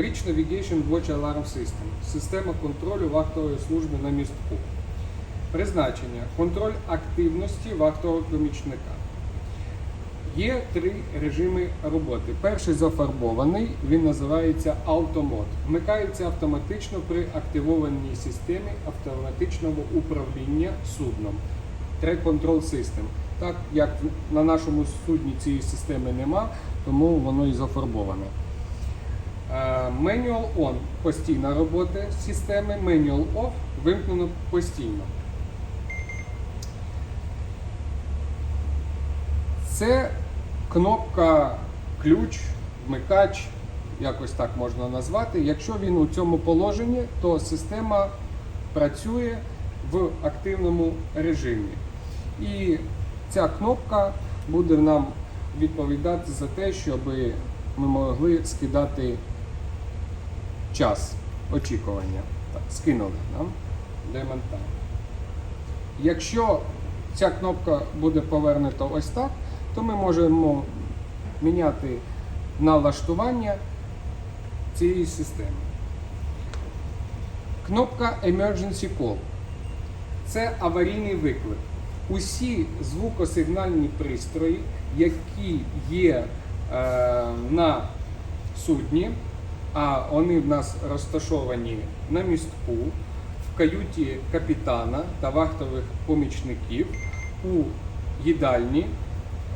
Bridge Navigation Watch Alarm System. Система контролю вахтової служби на містку. Призначення. Контроль активності вахтового помічника. Є три режими роботи. Перший зафарбований, він називається автомод. Вмикається автоматично при активованій системі автоматичного управління судном. Track Control System. Так як на нашому судні цієї системи нема, тому воно і зафарбоване. Е, Manual On постійна робота системи, Manual Off вимкнено постійно. Це кнопка ключ, вмикач, якось так можна назвати. Якщо він у цьому положенні, то система працює в активному режимі. І ця кнопка буде нам відповідати за те, щоб ми могли скидати час очікування. Так, скинули нам демонтаж. Якщо ця кнопка буде повернута ось так, то ми можемо міняти налаштування цієї системи. Кнопка Emergency Call. Це аварійний виклик. Усі звукосигнальні пристрої, які є е, на судні, а вони в нас розташовані на містку, в каюті капітана та вахтових помічників, у їдальні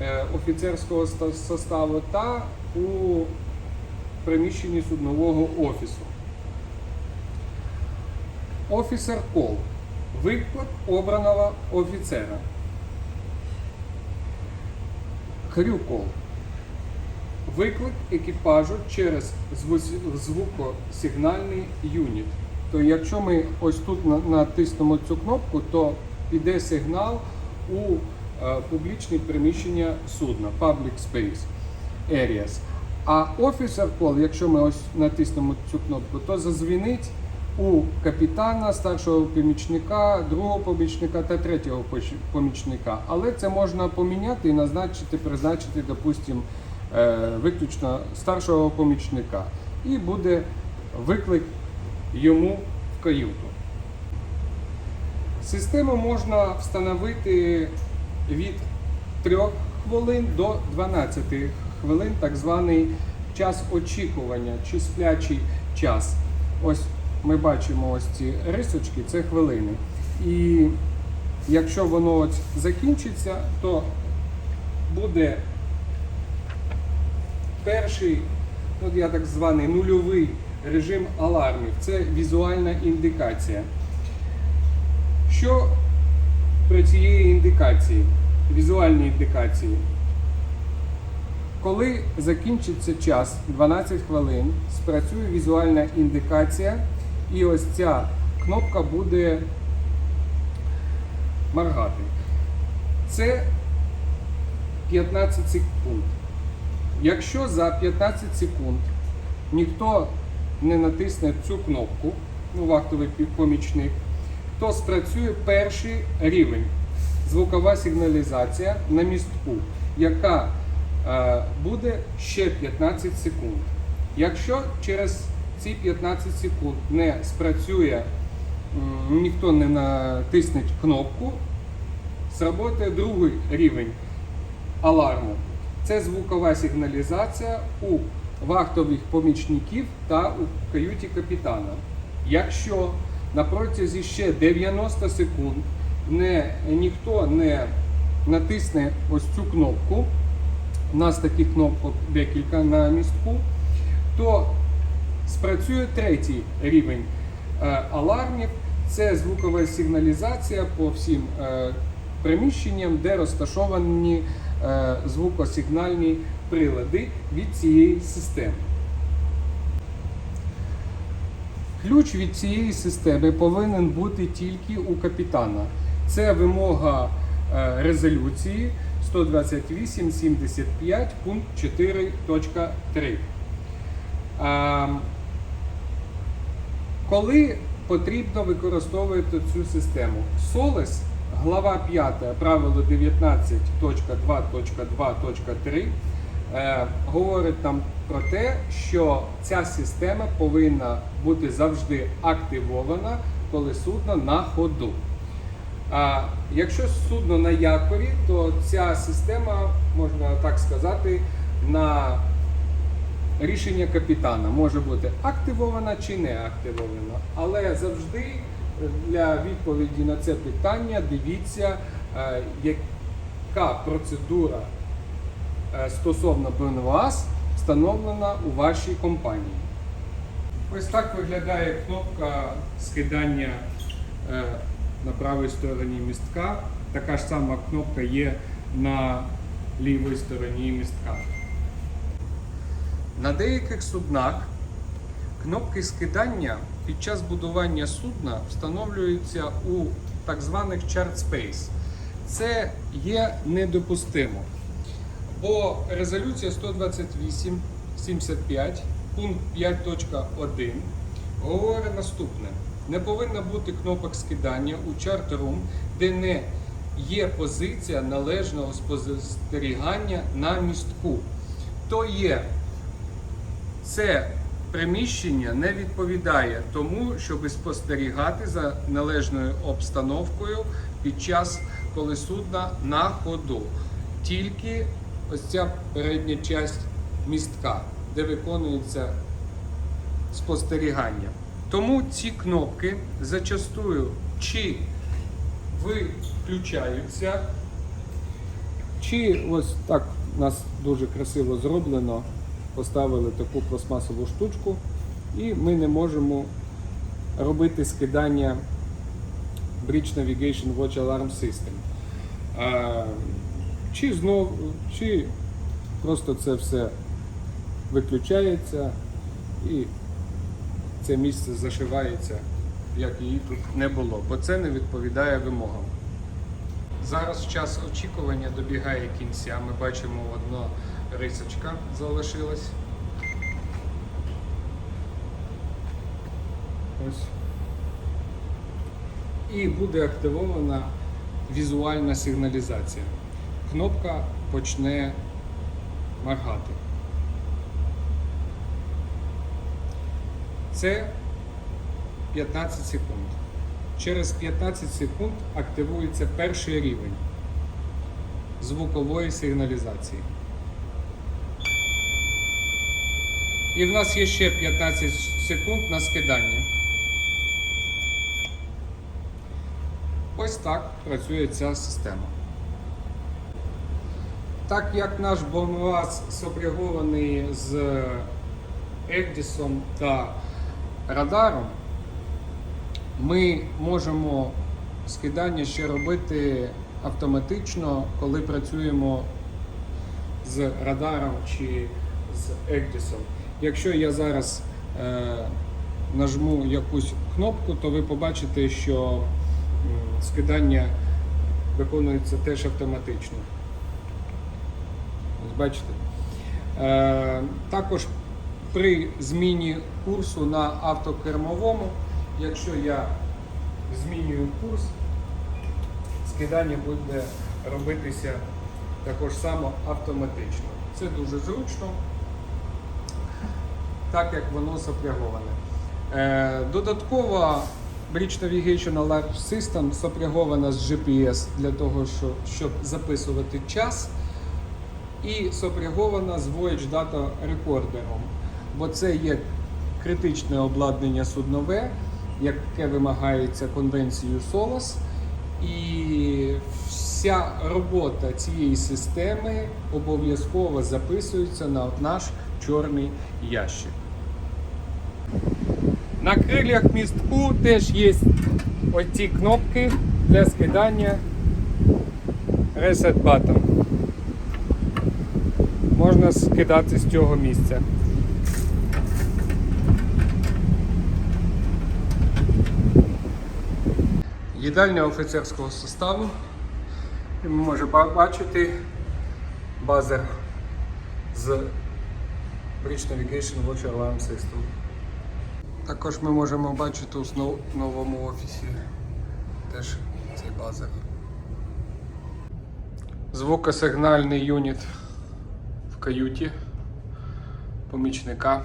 е, офіцерського составу та у приміщенні суднового офісу. Офіцер кол. Виклик обраного офіцера. Крюкол. Виклик екіпажу через звукосигнальний юніт. То якщо ми ось тут натиснемо цю кнопку, то піде сигнал у е, публічні приміщення судна Public Space Areas. А Officer Call, якщо ми ось натиснемо цю кнопку, то зазвінить у капітана, старшого помічника, другого помічника та третього помічника. Але це можна поміняти і назначити, призначити, допустимо, виключно старшого помічника. І буде виклик йому в каюту. Систему можна встановити від 3 хвилин до 12 хвилин, так званий час очікування чи сплячий час. Ось ми бачимо ось ці рисочки, це хвилини. І якщо воно ось закінчиться, то буде перший, от я так званий нульовий режим алармів. Це візуальна індикація. Що при цієї індикації, візуальній індикації? Коли закінчиться час 12 хвилин, спрацює візуальна індикація, і ось ця кнопка буде моргати. Це 15 секунд. Якщо за 15 секунд ніхто не натисне цю кнопку, ну, вахтовий помічник, то спрацює перший рівень звукова сигналізація на містку, яка е, буде ще 15 секунд. Якщо через ці 15 секунд не спрацює, ніхто не натисне кнопку, сработає другий рівень аларму. Це звукова сигналізація у вахтових помічників та у каюті капітана. Якщо на протязі ще 90 секунд не, ніхто не натисне ось цю кнопку, у нас таких кнопок декілька на містку, то спрацює третій рівень е, алармів. Це звукова сигналізація по всім е, приміщенням, де розташовані звукосигнальні прилади від цієї системи. Ключ від цієї системи повинен бути тільки у капітана. Це вимога е, резолюції 128.75 пункт 4.3. Коли потрібно використовувати цю систему? Солес, глава 5, правило 19.2.2.3 е, говорить нам про те, що ця система повинна бути завжди активована, коли судно на ходу. А якщо судно на якорі, то ця система, можна так сказати, на рішення капітана може бути активована чи не активована. Але завжди для відповіді на це питання дивіться, е, яка процедура е, стосовно БНВАС встановлена у вашій компанії. Ось так виглядає кнопка скидання е, на правій стороні містка. Така ж сама кнопка є на лівій стороні містка. На деяких суднах кнопки скидання під час будування судна встановлюються у так званих chart space. Це є недопустимо. Бо резолюція 128.75 пункт 5.1 говорить наступне: не повинно бути кнопок скидання у чартерум, де не є позиція належного спостерігання на містку. То є це приміщення не відповідає тому, щоб спостерігати за належною обстановкою під час, коли судна на ходу. Тільки ось ця передня часть містка, де виконується спостерігання. Тому ці кнопки зачастую чи виключаються, чи ось так у нас дуже красиво зроблено. Поставили таку пластмасову штучку, і ми не можемо робити скидання Bridge Navigation Watch Alarm System. А, чи знов, чи просто це все виключається і це місце зашивається, як її тут не було, бо це не відповідає вимогам. Зараз час очікування добігає кінця. Ми бачимо одна рисочка залишилась. Ось. І буде активована візуальна сигналізація. Кнопка почне моргати. Це 15 секунд. Через 15 секунд активується перший рівень звукової сигналізації. І в нас є ще 15 секунд на скидання. Ось так працює ця система. Так як наш БОМВАЗ сопрягований з Егдісом та радаром, ми можемо скидання ще робити автоматично, коли працюємо з радаром чи з Егдісом. Якщо я зараз е, нажму якусь кнопку, то ви побачите, що скидання виконується теж автоматично. Ось бачите. Е, також при зміні курсу на автокермовому, якщо я змінюю курс, скидання буде робитися також само автоматично. Це дуже зручно, так як воно сопряговане. Е, додатково Bridge Navigation Alarm System сопрягована з GPS для того, щоб записувати час і сопрягована з Voyage Data рекордером, бо це є критичне обладнання суднове, яке вимагається конвенцією SOLAS. І вся робота цієї системи обов'язково записується на наш чорний ящик. На крилях містку теж є оці кнопки для скидання Reset Button можна скидати з цього місця. Їдальня офіцерського составу. І ми можемо побачити базер з Bridge Navigation Watch Alarm System. Також ми можемо бачити у новому офісі теж цей базер. Звукосигнальний юніт в каюті помічника